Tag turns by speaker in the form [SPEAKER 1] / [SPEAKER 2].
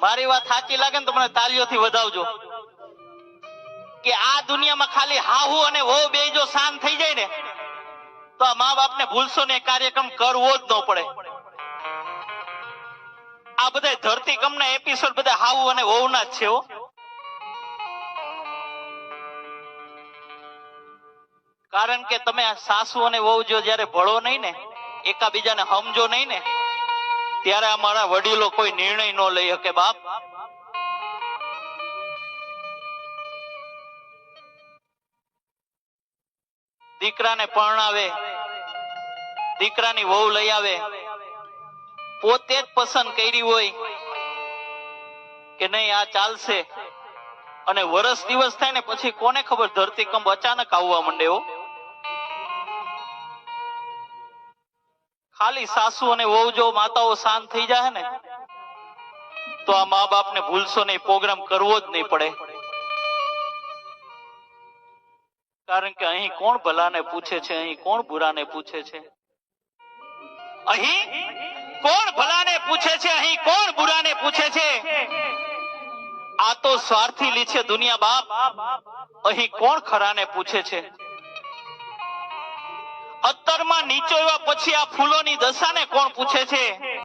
[SPEAKER 1] મારી વાત સાચી લાગે ને તો મને તાલીઓથી વધાવજો. કે આ દુનિયામાં ખાલી હાહુ અને વહુ બે જો શાંત થઈ જાય ને, તો આ મા બાપને ભૂલશો ને કાર્યક્રમ કરવો જ ન પડે. આ બધા ધરતીકંપના એપિસોડ બધા હાહુ અને વહુના જ છે હો. કારણ કે તમે સાસુ અને વહુ જો જ્યારે ભળો નહીં ને, એકાબીજાને સમજો નહીં ને ત્યારે અમારા વડીલો કોઈ નિર્ણય ન લઈ શકે, બાપ. દીકરાને પરણાવે, દીકરાની વહુ લઈ આવે. પોતે જ પસંદ કરી હોય કે નહીં, આ ચાલશે. અને વરસ દિવસ થાય ને પછી કોને ખબર, ધરતીકંપ અચાનક આવવા માંડે ખાલી સાસુ અને વહુ જો માતાઓ શાંત થઈ જાય ને, તો આ મા બાપને ભૂલશો નહીં, પ્રોગ્રામ કરવો જ નહીં પડે. કારણ કે અહીં કોણ ભલાને પૂછે છે, અહીં કોણ બુરાને પૂછે છે? અહીં કોણ ભલાને પૂછે છે, અહીં કોણ બુરાને પૂછે છે? આ તો સ્વાર્થી લી છે દુનિયા બાપ. અહીં કોણ ખરાને પૂછે છે? અત્તરમાં એવા પછી આ ફૂલોની દશાને કોણ પૂછે છે?